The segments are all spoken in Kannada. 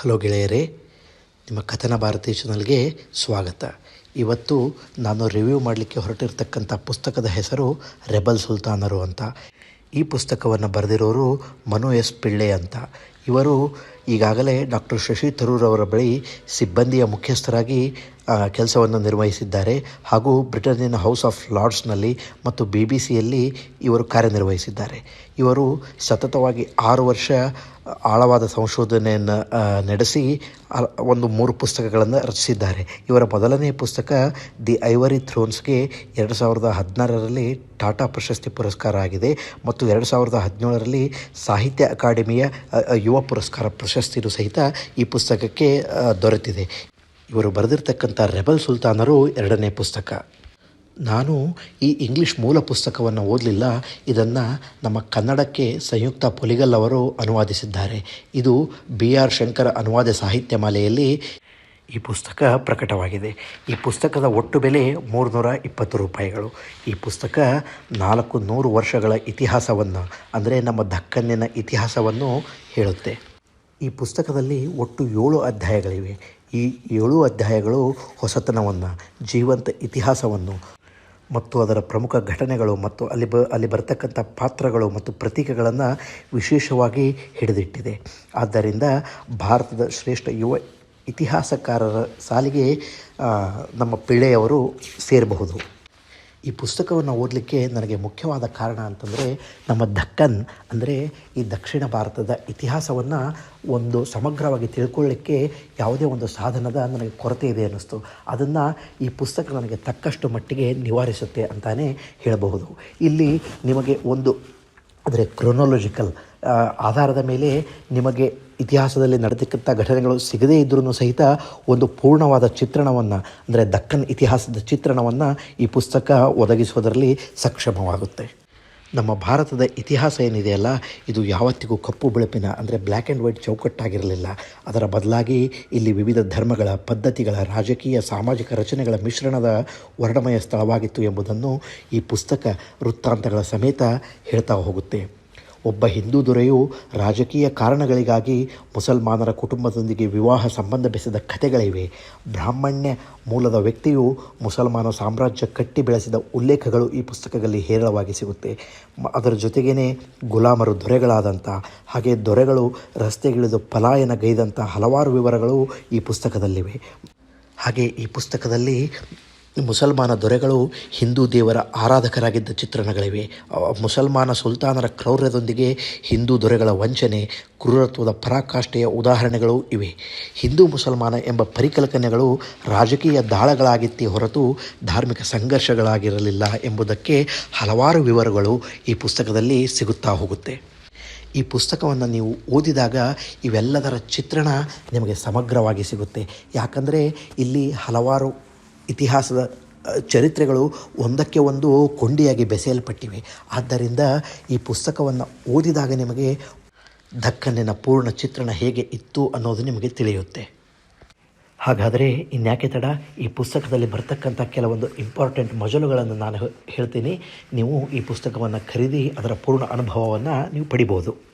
ಹಲೋ ಗೆಳೆಯರೇ, ನಿಮ್ಮ ಕಥನ ಭಾರತೀಯ ಚಾನಲ್ಗೆ ಸ್ವಾಗತ. ಇವತ್ತು ನಾನು ರಿವ್ಯೂ ಮಾಡಲಿಕ್ಕೆ ಹೊರಟಿರ್ತಕ್ಕಂಥ ಪುಸ್ತಕದ ಹೆಸರು ರೆಬಲ್ ಸುಲ್ತಾನರು ಅಂತ. ಈ ಪುಸ್ತಕವನ್ನು ಬರೆದಿರೋರು ಮನು ಎಸ್ ಪಿಳ್ಳೆ ಅಂತ. ಇವರು ಈಗಾಗಲೇ ಡಾಕ್ಟರ್ ಶಶಿ ತರೂರ್ ಅವರ ಬಳಿ ಸಿಬ್ಬಂದಿಯ ಮುಖ್ಯಸ್ಥರಾಗಿ ಕೆಲಸವನ್ನು ನಿರ್ವಹಿಸಿದ್ದಾರೆ. ಹಾಗೂ ಬ್ರಿಟನ್ನಿನ ಹೌಸ್ ಆಫ್ ಲಾರ್ಡ್ಸ್ನಲ್ಲಿ ಮತ್ತು ಬಿ ಬಿ ಸಿಯಲ್ಲಿ ಇವರು ಕಾರ್ಯನಿರ್ವಹಿಸಿದ್ದಾರೆ. ಇವರು ಸತತವಾಗಿ ಆರು ವರ್ಷ ಆಳವಾದ ಸಂಶೋಧನೆಯನ್ನು ನಡೆಸಿ ಒಂದು ಮೂರು ಪುಸ್ತಕಗಳನ್ನು ರಚಿಸಿದ್ದಾರೆ. ಇವರ ಮೊದಲನೇ ಪುಸ್ತಕ ದಿ ಐವರಿ ಥ್ರೋನ್ಸ್ಗೆ ಎರಡು ಸಾವಿರದ ಹದಿನಾರರಲ್ಲಿ ಟಾಟಾ ಪ್ರಶಸ್ತಿ ಪುರಸ್ಕಾರ ಆಗಿದೆ. ಮತ್ತು ಎರಡು ಸಾವಿರದ ಹದಿನೇಳರಲ್ಲಿ ಸಾಹಿತ್ಯ ಅಕಾಡೆಮಿಯ ಅ, ಯುವ ಪುರಸ್ಕಾರ ಪ್ರಶಸ್ತಿಯೂ ಸಹಿತ ಈ ಪುಸ್ತಕಕ್ಕೆ ದೊರೆತಿದೆ. ಇವರು ಬರೆದಿರ್ತಕ್ಕಂಥ ರೆಬಲ್ ಸುಲ್ತಾನರು ಎರಡನೇ ಪುಸ್ತಕ. ನಾನು ಈ ಇಂಗ್ಲಿಷ್ ಮೂಲ ಪುಸ್ತಕವನ್ನು ಓದಲಿಲ್ಲ. ಇದನ್ನು ನಮ್ಮ ಕನ್ನಡಕ್ಕೆ ಸಂಯುಕ್ತ ಪೊಲಿಗಲ್ ಅವರು ಅನುವಾದಿಸಿದ್ದಾರೆ. ಇದು ಬಿ ಆರ್ ಶಂಕರ ಅನುವಾದ ಸಾಹಿತ್ಯ ಮಾಲೆಯಲ್ಲಿ ಈ ಪುಸ್ತಕ ಪ್ರಕಟವಾಗಿದೆ. ಈ ಪುಸ್ತಕದ ಒಟ್ಟು ಬೆಲೆ ಮೂರುನೂರ ಇಪ್ಪತ್ತು ರೂಪಾಯಿಗಳು. ಈ ಪುಸ್ತಕ ನಾಲ್ಕು ನೂರು ವರ್ಷಗಳ ಇತಿಹಾಸವನ್ನು, ಅಂದರೆ ನಮ್ಮ ದಕ್ಕನ್ನಿನ ಇತಿಹಾಸವನ್ನು ಹೇಳುತ್ತೆ. ಈ ಪುಸ್ತಕದಲ್ಲಿ ಒಟ್ಟು ಏಳು ಅಧ್ಯಾಯಗಳಿವೆ. ಈ ಏಳು ಅಧ್ಯಾಯಗಳು ಹೊಸತನವನ್ನು, ಜೀವಂತ ಇತಿಹಾಸವನ್ನು ಮತ್ತು ಅದರ ಪ್ರಮುಖ ಘಟನೆಗಳು ಮತ್ತು ಅಲ್ಲಿ ಬ, ಅಲ್ಲಿ ಬರ್ತಕ್ಕಂಥ ಪಾತ್ರಗಳು ಮತ್ತು ಪ್ರತೀಕಗಳನ್ನು ವಿಶೇಷವಾಗಿ ಹಿಡಿದಿಟ್ಟಿದೆ. ಆದ್ದರಿಂದ ಭಾರತದ ಶ್ರೇಷ್ಠ ಯುವ ಇತಿಹಾಸಕಾರರ ಸಾಲಿಗೆ ನಮ್ಮ ಪಿಳ್ಳೆಯವರು ಸೇರಬಹುದು. ಈ ಪುಸ್ತಕವನ್ನು ಓದಲಿಕ್ಕೆ ನನಗೆ ಮುಖ್ಯವಾದ ಕಾರಣ ಅಂತಂದರೆ, ನಮ್ಮ ದಕ್ಕನ್ ಅಂದರೆ ಈ ದಕ್ಷಿಣ ಭಾರತದ ಇತಿಹಾಸವನ್ನು ಒಂದು ಸಮಗ್ರವಾಗಿ ತಿಳ್ಕೊಳ್ಳಿಕ್ಕೆ ಯಾವುದೇ ಒಂದು ಸಾಧನದ ನನಗೆ ಕೊರತೆ ಇದೆ ಅನ್ನಿಸ್ತು. ಅದನ್ನು ಈ ಪುಸ್ತಕ ನನಗೆ ತಕ್ಕಷ್ಟು ಮಟ್ಟಿಗೆ ನಿವಾರಿಸುತ್ತೆ ಅಂತಲೇ ಹೇಳಬಹುದು. ಇಲ್ಲಿ ನಿಮಗೆ ಒಂದು, ಅಂದರೆ ಕ್ರೊನೊಲೊಜಿಕಲ್ ಆಧಾರದ ಮೇಲೆ ನಿಮಗೆ ಇತಿಹಾಸದಲ್ಲಿ ನಡೆದಕ್ಕಂಥ ಘಟನೆಗಳು ಸಿಗದೇ ಇದ್ರೂ ಸಹಿತ ಒಂದು ಪೂರ್ಣವಾದ ಚಿತ್ರಣವನ್ನು, ಅಂದರೆ ದಕ್ಕನ್ ಇತಿಹಾಸದ ಚಿತ್ರಣವನ್ನು ಈ ಪುಸ್ತಕ ಒದಗಿಸುವುದರಲ್ಲಿ ಸಕ್ಷಮವಾಗುತ್ತೆ. ನಮ್ಮ ಭಾರತದ ಇತಿಹಾಸ ಏನಿದೆಯಲ್ಲ ಇದು ಯಾವತ್ತಿಗೂ ಕಪ್ಪು ಬೆಳಪಿನ, ಅಂದರೆ ಬ್ಲ್ಯಾಕ್ ಆ್ಯಂಡ್ ವೈಟ್ ಚೌಕಟ್ಟಾಗಿರಲಿಲ್ಲ. ಅದರ ಬದಲಾಗಿ ಇಲ್ಲಿ ವಿವಿಧ ಧರ್ಮಗಳ ಪದ್ಧತಿಗಳ, ರಾಜಕೀಯ, ಸಾಮಾಜಿಕ ರಚನೆಗಳ ಮಿಶ್ರಣದ ವರ್ಣಮಯ ಸ್ಥಳವಾಗಿತ್ತು ಎಂಬುದನ್ನು ಈ ಪುಸ್ತಕ ವೃತ್ತಾಂತಗಳ ಸಮೇತ ಹೇಳ್ತಾ ಹೋಗುತ್ತೆ. ಒಬ್ಬ ಹಿಂದೂ ದೊರೆಯು ರಾಜಕೀಯ ಕಾರಣಗಳಿಗಾಗಿ ಮುಸಲ್ಮಾನರ ಕುಟುಂಬದೊಂದಿಗೆ ವಿವಾಹ ಸಂಬಂಧ ಬೆಸೆದ ಕಥೆಗಳಿವೆ. ಬ್ರಾಹ್ಮಣ್ಯ ಮೂಲದ ವ್ಯಕ್ತಿಯು ಮುಸಲ್ಮಾನ ಸಾಮ್ರಾಜ್ಯ ಕಟ್ಟಿ ಬೆಳೆಸಿದ ಉಲ್ಲೇಖಗಳು ಈ ಪುಸ್ತಕದಲ್ಲಿ ಹೇರಳವಾಗಿ ಸಿಗುತ್ತೆ. ಅದರ ಜೊತೆಗೇ ಗುಲಾಮರು ದೊರೆಗಳಾದಂಥ ಹಾಗೆ ದೊರೆಗಳು ರಸ್ತೆಗಿಳಿದು ಪಲಾಯನಗೈದಂಥ ಹಲವಾರು ವಿವರಗಳು ಈ ಪುಸ್ತಕದಲ್ಲಿವೆ. ಹಾಗೆ ಈ ಪುಸ್ತಕದಲ್ಲಿ ಮುಸಲ್ಮಾನ ದೊರೆಗಳು ಹಿಂದೂ ದೇವರ ಆರಾಧಕರಾಗಿದ್ದ ಚಿತ್ರಣಗಳಿವೆ. ಮುಸಲ್ಮಾನ ಸುಲ್ತಾನರ ಕ್ರೌರ್ಯದೊಂದಿಗೆ ಹಿಂದೂ ದೊರೆಗಳ ವಂಚನೆ, ಕ್ರೂರತ್ವದ ಪರಾಕಾಷ್ಠೆಯ ಉದಾಹರಣೆಗಳು ಇವೆ. ಹಿಂದೂ ಮುಸಲ್ಮಾನ ಎಂಬ ಪರಿಕಲ್ಪನೆಗಳು ರಾಜಕೀಯ ದಾಳಗಳಾಗಿತ್ತಿ ಹೊರತು ಧಾರ್ಮಿಕ ಸಂಘರ್ಷಗಳಾಗಿರಲಿಲ್ಲ ಎಂಬುದಕ್ಕೆ ಹಲವಾರು ವಿವರಗಳು ಈ ಪುಸ್ತಕದಲ್ಲಿ ಸಿಗುತ್ತಾ ಹೋಗುತ್ತೆ. ಈ ಪುಸ್ತಕವನ್ನು ನೀವು ಓದಿದಾಗ ಇವೆಲ್ಲದರ ಚಿತ್ರಣ ನಿಮಗೆ ಸಮಗ್ರವಾಗಿ ಸಿಗುತ್ತೆ. ಯಾಕಂದರೆ ಇಲ್ಲಿ ಹಲವಾರು ಇತಿಹಾಸದ ಚರಿತ್ರೆಗಳು ಒಂದಕ್ಕೆ ಒಂದು ಕೊಂಡಿಯಾಗಿ ಬೆಸೆಯಲ್ಪಟ್ಟಿವೆ. ಆದ್ದರಿಂದ ಈ ಪುಸ್ತಕವನ್ನು ಓದಿದಾಗ ನಿಮಗೆ ದಕ್ಕನ್ನಿನ ಪೂರ್ಣ ಚಿತ್ರಣ ಹೇಗೆ ಇತ್ತು ಅನ್ನೋದು ನಿಮಗೆ ತಿಳಿಯುತ್ತೆ. ಹಾಗಾದರೆ ಇನ್ಯಾಕೆ ತಡ? ಈ ಪುಸ್ತಕದಲ್ಲಿ ಬರ್ತಕ್ಕಂಥ ಕೆಲವೊಂದು ಇಂಪಾರ್ಟೆಂಟ್ ಮಜಲುಗಳನ್ನು ನಾನು ಹೇಳ್ತೀನಿ. ನೀವು ಈ ಪುಸ್ತಕವನ್ನು ಖರೀದಿ ಅದರ ಪೂರ್ಣ ಅನುಭವವನ್ನು ನೀವು ಪಡಿಬೋದು.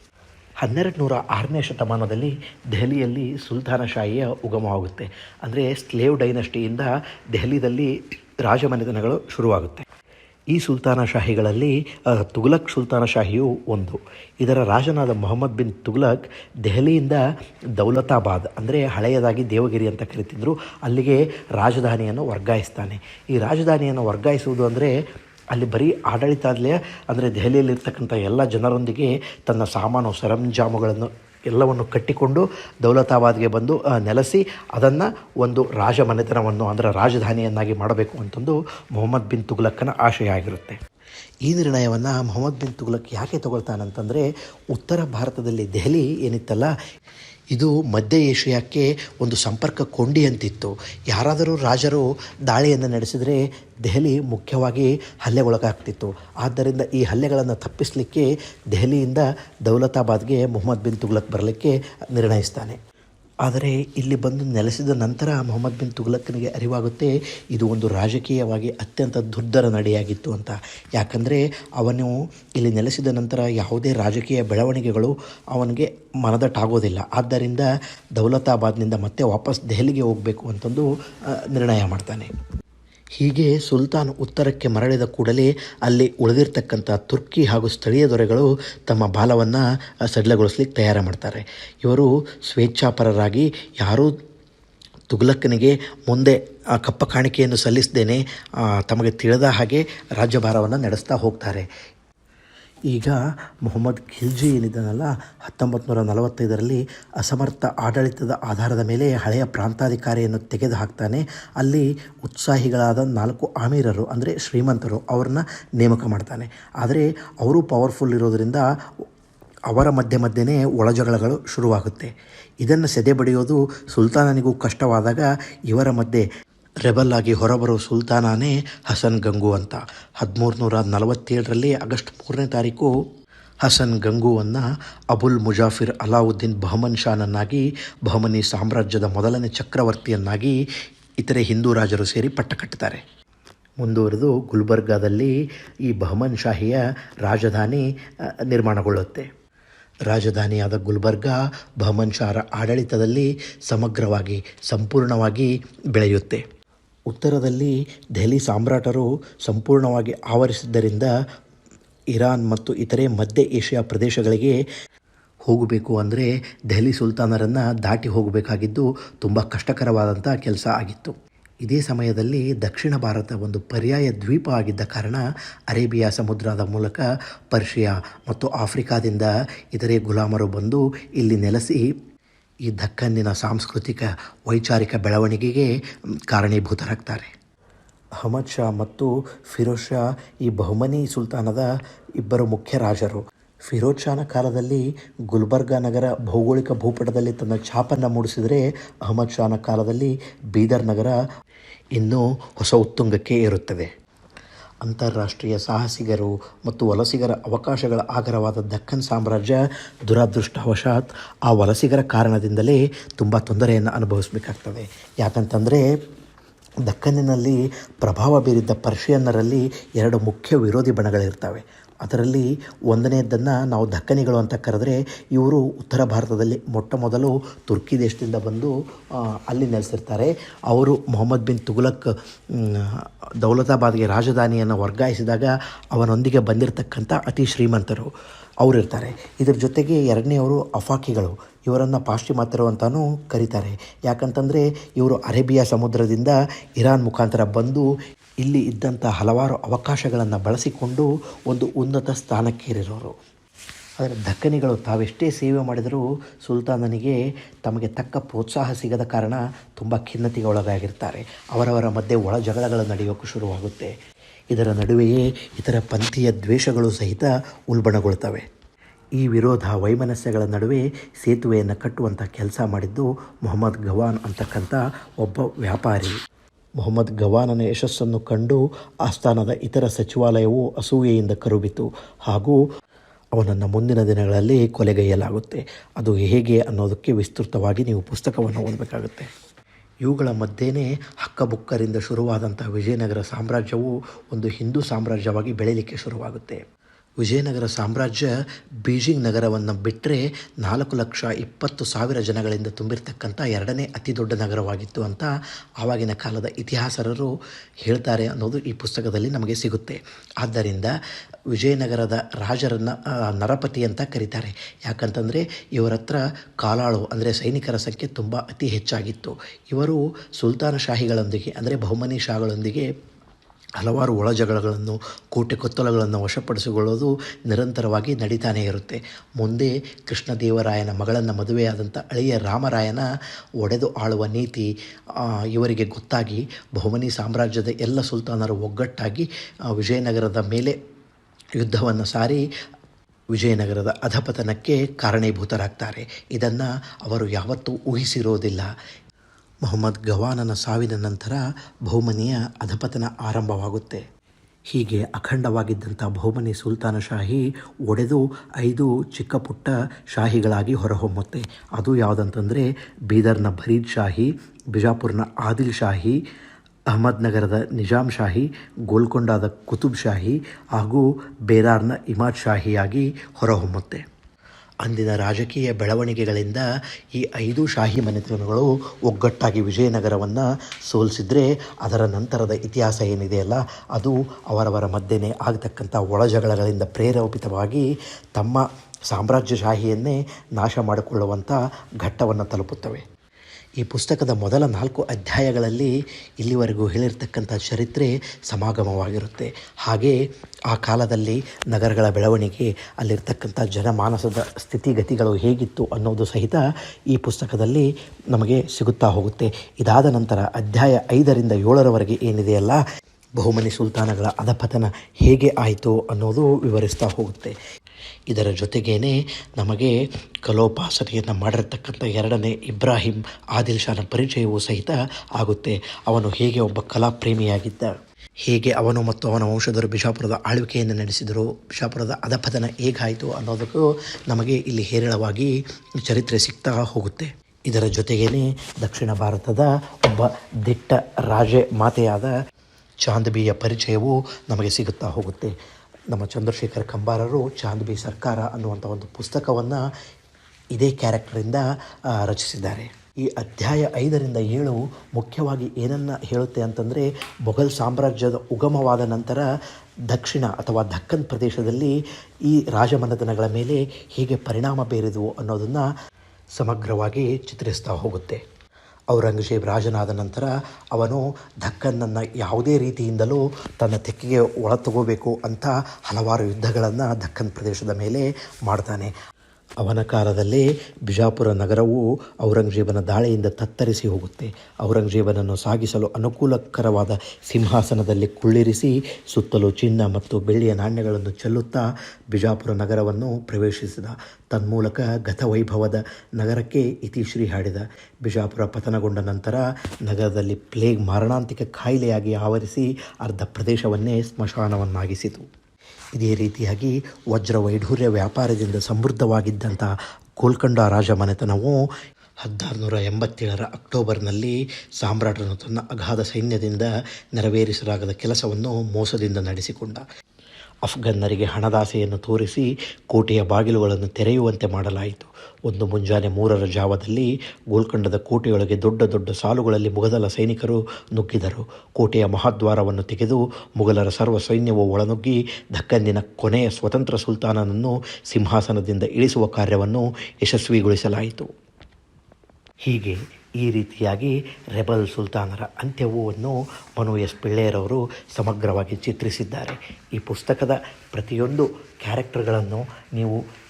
ಹನ್ನೆರಡು ನೂರ ಆರನೇ ಶತಮಾನದಲ್ಲಿ ದೆಹಲಿಯಲ್ಲಿ ಸುಲ್ತಾನಶಾಹಿಯ ಉಗಮವಾಗುತ್ತೆ ಅಂದರೆ ಸ್ಲೇವ್ ಡೈನಸ್ಟಿಯಿಂದ ದೆಹಲಿಯಲ್ಲಿ ರಾಜಮನೆತನಗಳು ಶುರುವಾಗುತ್ತೆ. ಈ ಸುಲ್ತಾನಶಾಹಿಗಳಲ್ಲಿ ತುಘಲಕ್ ಸುಲ್ತಾನಶಾಹಿಯು ಒಂದು. ಇದರ ರಾಜನಾದ ಮೊಹಮ್ಮದ್ ಬಿನ್ ತುಘಲಕ್ ದೆಹಲಿಯಿಂದ ದೌಲತಾಬಾದ್, ಅಂದರೆ ಹಳೆಯದಾಗಿ ದೇವಗಿರಿ ಅಂತ ಕರಿತಿದ್ರು, ಅಲ್ಲಿಗೆ ರಾಜಧಾನಿಯನ್ನು ವರ್ಗಾಯಿಸ್ತಾನೆ. ಈ ರಾಜಧಾನಿಯನ್ನು ವರ್ಗಾಯಿಸುವುದು ಅಂದರೆ ಅಲ್ಲಿ ಬರೀ ಆಡಳಿತಾಲಯ ಅಂದರೆ ದೆಹಲಿಯಲ್ಲಿರ್ತಕ್ಕಂಥ ಎಲ್ಲ ಜನರೊಂದಿಗೆ ತನ್ನ ಸಾಮಾನು ಸರಂಜಾಮುಗಳನ್ನು ಎಲ್ಲವನ್ನು ಕಟ್ಟಿಕೊಂಡು ದೌಲತಾಬಾದ್ಗೆ ಬಂದು ನೆಲೆಸಿ ಅದನ್ನು ಒಂದು ರಾಜಮನೆತನವನ್ನು ಅಂದರೆ ರಾಜಧಾನಿಯನ್ನಾಗಿ ಮಾಡಬೇಕು ಅಂತಂದು ಮೊಹಮ್ಮದ್ ಬಿನ್ ತುಗ್ಲಕ್ಕನ ಆಶಯ ಆಗಿರುತ್ತೆ ಈ ನಿರ್ಣಯವನ್ನು ಮೊಹಮ್ಮದ್ ಬಿನ್ ತುಗ್ಲಕ್ ಯಾಕೆ ತಗೊಳ್ತಾನಂತಂದರೆ ಉತ್ತರ ಭಾರತದಲ್ಲಿ ದೆಹಲಿ ಏನಿತ್ತಲ್ಲ ಇದು ಮಧ್ಯ ಏಷ್ಯಾಕ್ಕೆ ಒಂದು ಸಂಪರ್ಕ ಕೊಂಡಿ ಅಂತಿತ್ತು ಯಾರಾದರೂ ರಾಜರು ದಾಳಿಯನ್ನು ನಡೆಸಿದರೆ ದೆಹಲಿ ಮುಖ್ಯವಾಗಿ ಹಲ್ಲೆಗೊಳಗಾಗ್ತಿತ್ತು. ಆದ್ದರಿಂದ ಈ ಹಲ್ಲೆಗಳನ್ನು ತಪ್ಪಿಸಲಿಕ್ಕೆ ದೆಹಲಿಯಿಂದ ದೌಲತಾಬಾದ್ಗೆ ಮೊಹಮ್ಮದ್ ಬಿನ್ ತುಗ್ಲಕ್ ಬರಲಿಕ್ಕೆ ನಿರ್ಣಯಿಸ್ತಾನೆ. ಆದರೆ ಇಲ್ಲಿ ಬಂದು ನೆಲೆಸಿದ ನಂತರ ಮೊಹಮ್ಮದ್ ಬಿನ್ ತುಘಲಕ್ಕನಿಗೆ ಅರಿವಾಗುತ್ತೆ, ಇದು ಒಂದು ರಾಜಕೀಯವಾಗಿ ಅತ್ಯಂತ ದುರ್ಧರ ನಡೆಯಾಗಿತ್ತು ಅಂತ. ಯಾಕಂದರೆ ಅವನು ಇಲ್ಲಿ ನೆಲೆಸಿದ ನಂತರ ಯಾವುದೇ ರಾಜಕೀಯ ಬೆಳವಣಿಗೆಗಳು ಅವನಿಗೆ ಮನದಟ್ಟಾಗೋದಿಲ್ಲ. ಆದ್ದರಿಂದ ದೌಲತಾಬಾದ್ನಿಂದ ಮತ್ತೆ ವಾಪಸ್ ದೆಹಲಿಗೆ ಹೋಗಬೇಕು ಅಂತಂದು ನಿರ್ಣಯ ಮಾಡ್ತಾನೆ. ಹೀಗೆ ಸುಲ್ತಾನ್ ಉತ್ತರಕ್ಕೆ ಮರಳಿದ ಕೂಡಲೇ ಅಲ್ಲಿ ಉಳಿದಿರ್ತಕ್ಕಂಥ ತುರ್ಕಿ ಹಾಗೂ ಸ್ಥಳೀಯ ದೊರೆಗಳು ತಮ್ಮ ಬಾಲವನ್ನು ಸಡಿಲಗೊಳಿಸ್ಲಿಕ್ಕೆ ತಯಾರು ಮಾಡ್ತಾರೆ. ಇವರು ಸ್ವೇಚ್ಛಾಪರರಾಗಿ ಯಾರೂ ತುಘಲಕ್ಕನಿಗೆ ಮುಂದೆ ಕಪ್ಪ ಕಾಣಿಕೆಯನ್ನು ಸಲ್ಲಿಸದೇನೆ ತಮಗೆ ತಿಳಿದ ಹಾಗೆ ರಾಜ್ಯಭಾರವನ್ನು ನಡೆಸ್ತಾ ಹೋಗ್ತಾರೆ. ಈಗ ಮೊಹಮ್ಮದ್ ಖಿಲ್ಜಿ ಏನಿದ್ದಾನಲ್ಲ ಹತ್ತೊಂಬತ್ತು ನೂರ ನಲವತ್ತೈದರಲ್ಲಿ ಅಸಮರ್ಥ ಆಡಳಿತದ ಆಧಾರದ ಮೇಲೆ ಹಳೆಯ ಪ್ರಾಂತಾಧಿಕಾರಿಯನ್ನು ತೆಗೆದು ಹಾಕ್ತಾನೆ ಅಲ್ಲಿ ಉತ್ಸಾಹಿಗಳಾದ ನಾಲ್ಕು ಆಮೀರರು ಅಂದರೆ ಶ್ರೀಮಂತರು, ಅವ್ರನ್ನ ನೇಮಕ ಮಾಡ್ತಾನೆ. ಆದರೆ ಅವರು ಪವರ್ಫುಲ್ ಇರೋದರಿಂದ ಅವರ ಮಧ್ಯೆ ಮಧ್ಯೆನೇ ಒಳಜಗಳಗಳು ಶುರುವಾಗುತ್ತೆ. ಇದನ್ನು ಸೆದೆಬಡಿಯೋದು ಸುಲ್ತಾನನಿಗೂ ಕಷ್ಟವಾದಾಗ ಇವರ ಮಧ್ಯೆ ರೆಬಲ್ ಆಗಿ ಹೊರಬರೋ ಸುಲ್ತಾನನೇ ಹಸನ್ ಗಂಗು ಅಂತ. ಹದಿಮೂರು ನೂರ ನಲವತ್ತೇಳರಲ್ಲಿ ಆಗಸ್ಟ್ ಮೂರನೇ ತಾರೀಕು ಹಸನ್ ಗಂಗುವನ್ನು ಅಬುಲ್ ಮುಜಾಫಿರ್ ಅಲಾವುದ್ದೀನ್ ಬಹಮನ್ ಶಾನನ್ನಾಗಿ, ಬಹಮನಿ ಸಾಮ್ರಾಜ್ಯದ ಮೊದಲನೇ ಚಕ್ರವರ್ತಿಯನ್ನಾಗಿ ಇತರೆ ಹಿಂದೂ ರಾಜರು ಸೇರಿ ಪಟ್ಟ ಕಟ್ಟುತ್ತಾರೆ ಮುಂದುವರೆದು ಗುಲ್ಬರ್ಗಾದಲ್ಲಿ ಈ ಬಹಮನ್ ಶಾಹಿಯ ರಾಜಧಾನಿ ನಿರ್ಮಾಣಗೊಳ್ಳುತ್ತೆ. ರಾಜಧಾನಿಯಾದ ಗುಲ್ಬರ್ಗಾ ಬಹಮನ್ ಶಾಹರ ಆಡಳಿತದಲ್ಲಿ ಸಮಗ್ರವಾಗಿ, ಸಂಪೂರ್ಣವಾಗಿ ಬೆಳೆಯುತ್ತೆ. ಉತ್ತರದಲ್ಲಿ ದೆಹಲಿ ಸಾಮ್ರಾಟರು ಸಂಪೂರ್ಣವಾಗಿ ಆವರಿಸಿದ್ದರಿಂದ ಇರಾನ್ ಮತ್ತು ಇತರೆ ಮಧ್ಯ ಏಷ್ಯಾ ಪ್ರದೇಶಗಳಿಗೆ ಹೋಗಬೇಕು ಅಂದರೆ ದೆಹಲಿ ಸುಲ್ತಾನರನ್ನು ದಾಟಿ ಹೋಗಬೇಕಾಗಿದ್ದು ತುಂಬ ಕಷ್ಟಕರವಾದಂಥ ಕೆಲಸ ಆಗಿತ್ತು. ಇದೇ ಸಮಯದಲ್ಲಿ ದಕ್ಷಿಣ ಭಾರತ ಒಂದು ಪರ್ಯಾಯ ದ್ವೀಪ ಆಗಿದ್ದ ಕಾರಣ ಅರೇಬಿಯಾ ಸಮುದ್ರದ ಮೂಲಕ ಪರ್ಷಿಯಾ ಮತ್ತು ಆಫ್ರಿಕಾದಿಂದ ಇತರೆ ಗುಲಾಮರು ಬಂದು ಇಲ್ಲಿ ನೆಲೆಸಿ ಈ ದಕ್ಕನ್ನಿನ ಸಾಂಸ್ಕೃತಿಕ ವೈಚಾರಿಕ ಬೆಳವಣಿಗೆಗೆ ಕಾರಣೀಭೂತರಾಗ್ತಾರೆ. ಅಹಮದ್ ಶಾ ಮತ್ತು ಫಿರೋಜ್ ಶಾ ಈ ಬಹುಮನಿ ಸುಲ್ತಾನದ ಇಬ್ಬರು ಮುಖ್ಯ ರಾಜರು. ಫಿರೋಜ್ ಶಾನ ಕಾಲದಲ್ಲಿ ಗುಲ್ಬರ್ಗಾ ನಗರ ಭೌಗೋಳಿಕ ಭೂಪಟದಲ್ಲಿ ತನ್ನ ಛಾಪನ್ನು ಮೂಡಿಸಿದರೆ ಅಹಮದ್ ಶಾನ ಕಾಲದಲ್ಲಿ ಬೀದರ್ ನಗರ ಇನ್ನೂ ಹೊಸ ಉತ್ತುಂಗಕ್ಕೆ ಏರುತ್ತದೆ ಅಂತಾರಾಷ್ಟ್ರೀಯ ಸಾಹಸಿಗರು ಮತ್ತು ವಲಸಿಗರ ಅವಕಾಶಗಳ ಆಗರವಾದ ದಕ್ಕನ್ ಸಾಮ್ರಾಜ್ಯ ದುರದೃಷ್ಟವಶಾತ್ ಆ ವಲಸಿಗರ ಕಾರಣದಿಂದಲೇ ತುಂಬ ತೊಂದರೆಯನ್ನು ಅನುಭವಿಸಬೇಕಾಗ್ತದೆ. ಯಾಕಂತಂದರೆ ದಕ್ಕನ್ನಿನಲ್ಲಿ ಪ್ರಭಾವ ಬೀರಿದ್ದ ಪರ್ಷಿಯನ್ನರಲ್ಲಿ ಎರಡು ಮುಖ್ಯ ವಿರೋಧಿ ಬಣಗಳಿರ್ತವೆ. ಅದರಲ್ಲಿ ಒಂದನೆಯದ್ದನ್ನು ನಾವು ದಕ್ಕನಿಗಳು ಅಂತ ಕರೆದ್ರೆ ಇವರು ಉತ್ತರ ಭಾರತದಲ್ಲಿ ಮೊಟ್ಟ ಮೊದಲು ತುರ್ಕಿ ದೇಶದಿಂದ ಬಂದು ಅಲ್ಲಿ ನೆಲೆಸಿರ್ತಾರೆ. ಅವರು ಮೊಹಮ್ಮದ್ ಬಿನ್ ತುಘಲಕ್ ದೌಲತಾಬಾದ್ಗೆ ರಾಜಧಾನಿಯನ್ನು ವರ್ಗಾಯಿಸಿದಾಗ ಅವನೊಂದಿಗೆ ಬಂದಿರತಕ್ಕಂಥ ಅತಿ ಶ್ರೀಮಂತರು ಅವರಿರ್ತಾರೆ ಇದ್ರ ಜೊತೆಗೆ ಎರಡನೆಯವರು ಅಫಾಕಿಗಳು. ಇವರನ್ನು ಪಾಶ್ಚಿಮಾತ್ಯರು ಅಂತಲೂ ಕರೀತಾರೆ. ಯಾಕಂತಂದರೆ ಇವರು ಅರೇಬಿಯಾ ಸಮುದ್ರದಿಂದ ಇರಾನ್ ಮುಖಾಂತರ ಬಂದು ಇಲ್ಲಿ ಇದ್ದಂಥ ಹಲವಾರು ಅವಕಾಶಗಳನ್ನು ಬಳಸಿಕೊಂಡು ಒಂದು ಉನ್ನತ ಸ್ಥಾನಕ್ಕೇರಿರೋರು. ಆದರೆ ದಕ್ಕನಿಗಳು ತಾವೆಷ್ಟೇ ಸೇವೆ ಮಾಡಿದರೂ ಸುಲ್ತಾನನಿಗೆ ತಮಗೆ ತಕ್ಕ ಪ್ರೋತ್ಸಾಹ ಸಿಗದ ಕಾರಣ ತುಂಬ ಖಿನ್ನತೆಗೆ ಒಳಗಾಗಿರ್ತಾರೆ. ಅವರವರ ಮಧ್ಯೆ ಒಳ ಜಗಳಗಳು ನಡೆಯೋಕ್ಕೂ ಶುರುವಾಗುತ್ತೆ. ಇದರ ನಡುವೆಯೇ ಇತರ ಪಂಥೀಯ ದ್ವೇಷಗಳು ಸಹಿತ ಉಲ್ಬಣಗೊಳ್ತವೆ. ಈ ವಿರೋಧ ವೈಮನಸ್ಯಗಳ ನಡುವೆ ಸೇತುವೆಯನ್ನು ಕಟ್ಟುವಂಥ ಕೆಲಸ ಮಾಡಿದ್ದು ಮೊಹಮ್ಮದ್ ಗವಾನ್ ಅಂತಕ್ಕಂಥ ಒಬ್ಬ ವ್ಯಾಪಾರಿ. ಮೊಹಮ್ಮದ್ ಗವಾನನ ಯಶಸ್ಸನ್ನು ಕಂಡು ಆಸ್ಥಾನದ ಇತರ ಸಚಿವಾಲಯವು ಅಸೂಯೆಯಿಂದ ಕರುಬಿತು ಹಾಗೂ ಅವನನ್ನು ಮುಂದಿನ ದಿನಗಳಲ್ಲಿ ಕೊಲೆಗೈಯಲಾಗುತ್ತೆ. ಅದು ಹೇಗೆ ಅನ್ನೋದಕ್ಕೆ ವಿಸ್ತೃತವಾಗಿ ನೀವು ಪುಸ್ತಕವನ್ನು ಓದಬೇಕಾಗುತ್ತೆ. ಇವುಗಳ ಮಧ್ಯೆನೇ ಹಕ್ಕಬುಕ್ಕರಿಂದ ಶುರುವಾದಂಥ ವಿಜಯನಗರ ಸಾಮ್ರಾಜ್ಯವು ಒಂದು ಹಿಂದೂ ಸಾಮ್ರಾಜ್ಯವಾಗಿ ಬೆಳೀಲಿಕ್ಕೆ ಶುರುವಾಗುತ್ತೆ. ವಿಜಯನಗರ ಸಾಮ್ರಾಜ್ಯ ಬೀಜಿಂಗ್ ನಗರವನ್ನು ಬಿಟ್ಟರೆ ನಾಲ್ಕು ಲಕ್ಷ ಇಪ್ಪತ್ತು ಸಾವಿರ ಜನಗಳಿಂದ ತುಂಬಿರ್ತಕ್ಕಂಥ ಎರಡನೇ ಅತಿ ದೊಡ್ಡ ನಗರವಾಗಿತ್ತು ಅಂತ ಆವಾಗಿನ ಕಾಲದ ಇತಿಹಾಸರರು ಹೇಳ್ತಾರೆ ಅನ್ನೋದು ಈ ಪುಸ್ತಕದಲ್ಲಿ ನಮಗೆ ಸಿಗುತ್ತೆ. ಆದ್ದರಿಂದ ವಿಜಯನಗರದ ರಾಜರನ್ನು ನರಪತಿ ಅಂತ ಕರೀತಾರೆ. ಯಾಕಂತಂದರೆ ಇವರ ಹತ್ರ ಕಾಲಾಳು, ಅಂದರೆ ಸೈನಿಕರ ಸಂಖ್ಯೆ ತುಂಬ ಅತಿ ಹೆಚ್ಚಾಗಿತ್ತು. ಇವರು ಸುಲ್ತಾನ ಶಾಹಿಗಳೊಂದಿಗೆ ಅಂದರೆ ಬಹುಮನಿ ಶಾಗಳೊಂದಿಗೆ ಹಲವಾರು ಒಳಜಗಳಗಳನ್ನು ಕೋಟೆ ಕೊತ್ತಲಗಳನ್ನು ವಶಪಡಿಸಿಕೊಳ್ಳೋದು ನಿರಂತರವಾಗಿ ನಡೀತಾನೇ ಇರುತ್ತೆ. ಮುಂದೆ ಕೃಷ್ಣದೇವರಾಯನ ಮಗಳನ್ನು ಮದುವೆಯಾದಂಥ ಅಳಿಯ ರಾಮರಾಯನ ಒಡೆದು ಆಳುವ ನೀತಿ ಇವರಿಗೆ ಗೊತ್ತಾಗಿ ಬಹುಮನಿ ಸಾಮ್ರಾಜ್ಯದ ಎಲ್ಲ ಸುಲ್ತಾನರು ಒಗ್ಗಟ್ಟಾಗಿ ವಿಜಯನಗರದ ಮೇಲೆ ಯುದ್ಧವನ್ನು ಸಾರಿ ವಿಜಯನಗರದ ಅಧಪತನಕ್ಕೆ ಕಾರಣೀಭೂತರಾಗ್ತಾರೆ. ಇದನ್ನು ಅವರು ಯಾವತ್ತೂ ಊಹಿಸಿರೋದಿಲ್ಲ. ಮೊಹಮ್ಮದ್ ಗವಾನನ ಸಾವಿನ ನಂತರ ಬಹುಮನಿಯ ಅಧಪತನ ಆರಂಭವಾಗುತ್ತೆ. ಹೀಗೆ ಅಖಂಡವಾಗಿದ್ದಂಥ ಬಹುಮನಿ ಸುಲ್ತಾನ ಶಾಹಿ ಒಡೆದು ಐದು ಚಿಕ್ಕ ಪುಟ್ಟ ಶಾಹಿಗಳಾಗಿ ಹೊರಹೊಮ್ಮುತ್ತೆ. ಅದು ಯಾವುದಂತಂದರೆ ಬೀದರ್ನ ಫರೀದ್ ಶಾಹಿ, ಬಿಜಾಪುರ್ನ ಆದಿಲ್ ಶಾಹಿ, ಅಹಮದ್ನಗರದ ನಿಜಾಮ್ ಶಾಹಿ, ಗೋಲ್ಕೊಂಡಾದ ಕುತುಬ್ ಶಾಹಿ ಹಾಗೂ ಬೇರಾರ್ನ ಇಮಾದ್ ಶಾಹಿಯಾಗಿ ಹೊರಹೊಮ್ಮುತ್ತೆ. ಅಂದಿನ ರಾಜಕೀಯ ಬೆಳವಣಿಗೆಗಳಿಂದ ಈ ಐದು ಶಾಹಿ ಮನೆತನಗಳು ಒಗ್ಗಟ್ಟಾಗಿ ವಿಜಯನಗರವನ್ನು ಸೋಲಿಸಿದರೆ ಅದರ ನಂತರದ ಇತಿಹಾಸ ಏನಿದೆಯಲ್ಲ ಅದು ಅವರವರ ಮಧ್ಯೆ ಆಗತಕ್ಕಂಥ ಒಳಜಗಳಗಳಿಂದ ಪ್ರೇರೋಪಿತವಾಗಿ ತಮ್ಮ ಸಾಮ್ರಾಜ್ಯಶಾಹಿಯನ್ನೇ ನಾಶ ಮಾಡಿಕೊಳ್ಳುವಂಥ ಘಟ್ಟವನ್ನು ತಲುಪುತ್ತವೆ. ಈ ಪುಸ್ತಕದ ಮೊದಲ ನಾಲ್ಕು ಅಧ್ಯಾಯಗಳಲ್ಲಿ ಇಲ್ಲಿವರೆಗೂ ಹೇಳಿರ್ತಕ್ಕಂಥ ಚರಿತ್ರೆ ಸಮಾಗಮವಾಗಿರುತ್ತೆ. ಹಾಗೆ ಆ ಕಾಲದಲ್ಲಿ ನಗರಗಳ ಬೆಳವಣಿಗೆ, ಅಲ್ಲಿರ್ತಕ್ಕಂಥ ಜನಮಾನಸದ ಸ್ಥಿತಿಗತಿಗಳು ಹೇಗಿತ್ತು ಅನ್ನೋದು ಸಹಿತ ಈ ಪುಸ್ತಕದಲ್ಲಿ ನಮಗೆ ಸಿಗುತ್ತಾ ಹೋಗುತ್ತೆ. ಇದಾದ ನಂತರ ಅಧ್ಯಾಯ ಐದರಿಂದ ಏಳರವರೆಗೆ ಏನಿದೆಯಲ್ಲ, ಬಹುಮನಿ ಸುಲ್ತಾನಗಳ ಅಧಪತನ ಹೇಗೆ ಆಯಿತು ಅನ್ನೋದು ವಿವರಿಸ್ತಾ ಹೋಗುತ್ತೆ. ಇದರ ಜೊತೆಗೇನೆ ನಮಗೆ ಕಲೋಪಾಸನೆಯನ್ನು ಮಾಡಿರತಕ್ಕಂಥ ಎರಡನೇ ಇಬ್ರಾಹಿಂ ಆದಿಲ್ ಶಾನ ಪರಿಚಯವೂ ಸಹಿತ ಆಗುತ್ತೆ. ಅವನು ಹೇಗೆ ಒಬ್ಬ ಕಲಾಪ್ರೇಮಿಯಾಗಿದ್ದ? ಹೇಗೆ ಅವನು ಮತ್ತು ಅವನ ವಂಶದರು ಬಿಜಾಪುರದ ಆಳ್ವಿಕೆಯನ್ನು ನಡೆಸಿದರು? ಬಿಜಾಪುರದ ಅಧಪತನ ಹೇಗಾಯಿತು ಅನ್ನೋದಕ್ಕೂ ನಮಗೆ ಇಲ್ಲಿ ಹೇರಳವಾಗಿ ಚರಿತ್ರೆ ಸಿಗ್ತಾ ಹೋಗುತ್ತೆ. ಇದರ ಜೊತೆಗೇನೆ ದಕ್ಷಿಣ ಭಾರತದ ಒಬ್ಬ ದಿಟ್ಟ ರಾಜೆ ಮಾತೆಯಾದ ಚಾಂದಬಿಯ ಪರಿಚಯವು ನಮಗೆ ಸಿಗುತ್ತಾ ಹೋಗುತ್ತೆ. ನಮ್ಮ ಚಂದ್ರಶೇಖರ್ ಕಂಬಾರರು ಚಾಂದ್ಬಿ ಸರ್ಕಾರ ಅನ್ನುವಂಥ ಒಂದು ಪುಸ್ತಕವನ್ನು ಇದೇ ಕ್ಯಾರೆಕ್ಟರಿಂದ ರಚಿಸಿದ್ದಾರೆ. ಈ ಅಧ್ಯಾಯ ಐದರಿಂದ ಏಳು ಮುಖ್ಯವಾಗಿ ಏನನ್ನು ಹೇಳುತ್ತೆ ಅಂತಂದರೆ, ಮೊಘಲ್ ಸಾಮ್ರಾಜ್ಯದ ಉಗಮವಾದ ನಂತರ ದಕ್ಷಿಣ ಅಥವಾ ದಕ್ಕನ್ ಪ್ರದೇಶದಲ್ಲಿ ಈ ರಾಜಮನೆತನಗಳ ಮೇಲೆ ಹೇಗೆ ಪರಿಣಾಮ ಬೀರಿದವು ಅನ್ನೋದನ್ನು ಸಮಗ್ರವಾಗಿ ಚಿತ್ರಿಸ್ತಾ ಹೋಗುತ್ತೆ. ಔರಂಗಜೇಬ್ ರಾಜನಾದ ನಂತರ ಅವನು ದಕ್ಕನನ್ನು ಯಾವುದೇ ರೀತಿಯಿಂದಲೂ ತನ್ನ ತೆಕ್ಕೆಗೆ ಒಳ ತಗೋಬೇಕು ಅಂತ ಹಲವಾರು ಯುದ್ಧಗಳನ್ನು ದಕ್ಕನ್ ಪ್ರದೇಶದ ಮೇಲೆ ಮಾಡ್ತಾನೆ. ಅವನ ಕಾಲದಲ್ಲೇ ಬಿಜಾಪುರ ನಗರವು ಔರಂಗಜೇಬನ ದಾಳಿಯಿಂದ ತತ್ತರಿಸಿ ಹೋಗುತ್ತೆ. ಔರಂಗಜೇಬನನ್ನು ಸಾಗಿಸಲು ಅನುಕೂಲಕರವಾದ ಸಿಂಹಾಸನದಲ್ಲಿ ಕುಳ್ಳಿರಿಸಿ ಸುತ್ತಲೂ ಚಿನ್ನ ಮತ್ತು ಬೆಳ್ಳಿಯ ನಾಣ್ಯಗಳನ್ನು ಚೆಲ್ಲುತ್ತಾ ಬಿಜಾಪುರ ನಗರವನ್ನು ಪ್ರವೇಶಿಸಿದ. ತನ್ಮೂಲಕ ಗತವೈಭವದ ನಗರಕ್ಕೆ ಇತಿಶ್ರೀ ಹಾಡಿದ. ಬಿಜಾಪುರ ಪತನಗೊಂಡ ನಂತರ ನಗರದಲ್ಲಿ ಪ್ಲೇಗ್ ಮಾರಣಾಂತಿಕ ಕಾಯಿಲೆಯಾಗಿ ಆವರಿಸಿ ಅರ್ಧ ಪ್ರದೇಶವನ್ನೇ ಸ್ಮಶಾನವನ್ನಾಗಿಸಿತು. ಇದೇ ರೀತಿಯಾಗಿ ವಜ್ರ ವೈಢೂರ್ಯ ವ್ಯಾಪಾರದಿಂದ ಸಮೃದ್ಧವಾಗಿದ್ದಂಥ ಕೋಲ್ಕಂಡ ರಾಜ ಮನೆತನವು ಹದಿನಾರುನೂರ ಎಂಬತ್ತೇಳರ ಅಕ್ಟೋಬರ್ನಲ್ಲಿ ಸಾಮ್ರಾಟನು ತನ್ನ ಅಗಾಧ ಸೈನ್ಯದಿಂದ ನೆರವೇರಿಸಲಾಗದ ಕೆಲಸವನ್ನು ಮೋಸದಿಂದ ನಡೆಸಿಕೊಂಡ. ಅಫ್ಘನ್ನರಿಗೆ ಹಣದಾಸೆಯನ್ನು ತೋರಿಸಿ ಕೋಟೆಯ ಬಾಗಿಲುಗಳನ್ನು ತೆರೆಯುವಂತೆ ಮಾಡಲಾಯಿತು. ಒಂದು ಮುಂಜಾನೆ ಮೂರರ ಜಾವದಲ್ಲಿ ಗೋಲ್ಕಂಡದ ಕೋಟೆಯೊಳಗೆ ದೊಡ್ಡ ದೊಡ್ಡ ಸಾಲುಗಳಲ್ಲಿ ಮುಗದಲ ಸೈನಿಕರು ನುಗ್ಗಿದರು. ಕೋಟೆಯ ಮಹಾದ್ವಾರವನ್ನು ತೆಗೆದು ಮುಗಲರ ಸರ್ವ ಸೈನ್ಯವು ಒಳನುಗ್ಗಿ ದಕ್ಕನ್ನಿನ ಕೊನೆಯ ಸ್ವತಂತ್ರ ಸುಲ್ತಾನನನ್ನು ಸಿಂಹಾಸನದಿಂದ ಇಳಿಸುವ ಕಾರ್ಯವನ್ನು ಯಶಸ್ವಿಗೊಳಿಸಲಾಯಿತು. ಹೀಗೆ ಈ ರೀತಿಯಾಗಿ ರೆಬಲ್ ಸುಲ್ತಾನರ ಅಂತ್ಯವನ್ನು ಮನು ಎಸ್ ಪಿಳ್ಳೆಯರವರು ಸಮಗ್ರವಾಗಿ ಚಿತ್ರಿಸಿದ್ದಾರೆ. ಈ ಪುಸ್ತಕದ ಪ್ರತಿಯೊಂದು ಕ್ಯಾರೆಕ್ಟರ್ಗಳನ್ನು ನೀವು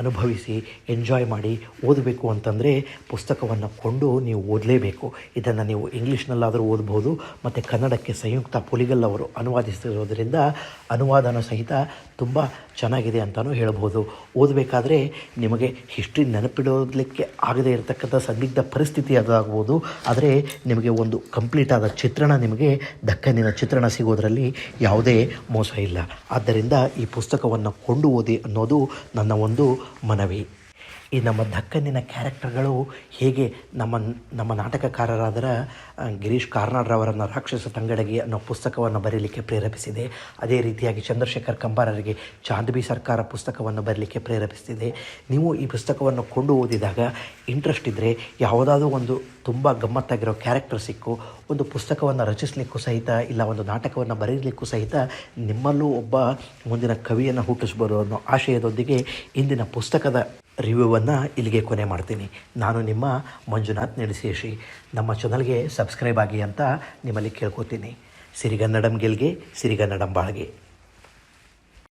ಅನುಭವಿಸಿ ಎಂಜಾಯ್ ಮಾಡಿ ಓದಬೇಕು ಅಂತಂದರೆ ಪುಸ್ತಕವನ್ನು ಕೊಂಡು ನೀವು ಓದಲೇಬೇಕು. ಇದನ್ನು ನೀವು ಇಂಗ್ಲೀಷ್ನಲ್ಲಾದರೂ ಓದ್ಬೋದು, ಮತ್ತು ಕನ್ನಡಕ್ಕೆ ಸಂಯುಕ್ತ ಪುಲಿಗಲ್ ಅವರು ಅನುವಾದಿಸಿರೋದರಿಂದ ಅನುವಾದನ ಸಹಿತ ತುಂಬ ಚೆನ್ನಾಗಿದೆ ಅಂತಲೂ ಹೇಳ್ಬೋದು. ಓದಬೇಕಾದ್ರೆ ನಿಮಗೆ ಹಿಸ್ಟ್ರಿ ನೆನಪಿಡೋದಕ್ಕೆ ಆಗದೇ ಇರತಕ್ಕಂಥ ಸಂದಿಗ್ಧ ಪರಿಸ್ಥಿತಿ ಅದಾಗ್ಬೋದು ಆದರೆ ನಿಮಗೆ ಒಂದು ಕಂಪ್ಲೀಟ್ ಆದ ಚಿತ್ರಣ ನಿಮಗೆ ದಕ್ಕನಿನ ಚಿತ್ರಣ ಸಿಗೋದರಲ್ಲಿ ಯಾವುದೇ ಮೋಸ ಇಲ್ಲ. ಆದ್ದರಿಂದ ಈ ಪುಸ್ತಕವನ್ನು ಕೊಂಡು ಓದಿ ಅನ್ನೋದು ನನ್ನ ಒಂದು ముందు మనవి ಈ ನಮ್ಮ ದಕ್ಕನ್ನಿನ ಕ್ಯಾರೆಕ್ಟರ್ಗಳು ಹೇಗೆ ನಮ್ಮ ನಮ್ಮ ನಾಟಕಕಾರರಾದರ ಗಿರೀಶ್ ಕಾರ್ನಾಡ್ರವರನ್ನು ರಾಕ್ಷಸ ತಂಗಡಗಿ ಅನ್ನೋ ಪುಸ್ತಕವನ್ನು ಬರೀಲಿಕ್ಕೆ ಪ್ರೇರೇಪಿಸಿದೆ. ಅದೇ ರೀತಿಯಾಗಿ ಚಂದ್ರಶೇಖರ್ ಕಂಬಾರರಿಗೆ ಚಾಂದಬಿ ಸರ್ಕಾರ ಪುಸ್ತಕವನ್ನು ಬರಲಿಕ್ಕೆ ಪ್ರೇರೇಪಿಸಿದೆ. ನೀವು ಈ ಪುಸ್ತಕವನ್ನು ಕೊಂಡು ಓದಿದಾಗ ಇಂಟ್ರೆಸ್ಟ್ ಇದ್ದರೆ ಯಾವುದಾದ್ರೂ ಒಂದು ತುಂಬ ಗಮ್ಮತ್ತಾಗಿರೋ ಕ್ಯಾರೆಕ್ಟರ್ ಸಿಕ್ಕು, ಒಂದು ಪುಸ್ತಕವನ್ನು ರಚಿಸಲಿಕ್ಕೂ ಸಹಿತ, ಇಲ್ಲ ಒಂದು ನಾಟಕವನ್ನು ಬರೀಲಿಕ್ಕೂ ಸಹಿತ ನಿಮ್ಮಲ್ಲೂ ಒಬ್ಬ ಮುಂದಿನ ಕವಿಯನ್ನು ಹುಟ್ಟಿಸ್ಬೋದು ಅನ್ನೋ ಆಶಯದೊಂದಿಗೆ ಇಂದಿನ ಪುಸ್ತಕದ ರಿವ್ಯೂವನ್ನು ಇಲ್ಲಿಗೆ ಕೊನೆ ಮಾಡ್ತೀನಿ. ನಾನು ನಿಮ್ಮ ಮಂಜುನಾಥ್ ನಡೆಸೇಶಿ ನಮ್ಮ ಚಾನಲ್ಗೆ ಸಬ್ಸ್ಕ್ರೈಬ್ ಆಗಿ ಅಂತ ನಿಮ್ಮಲ್ಲಿ ಕೇಳ್ಕೊತೀನಿ. ಸಿರಿಗನ್ನಡಂ ಗೆಲ್ಗೆ, ಸಿರಿಗನ್ನಡಂ ಬಾಳ್ಗೆ.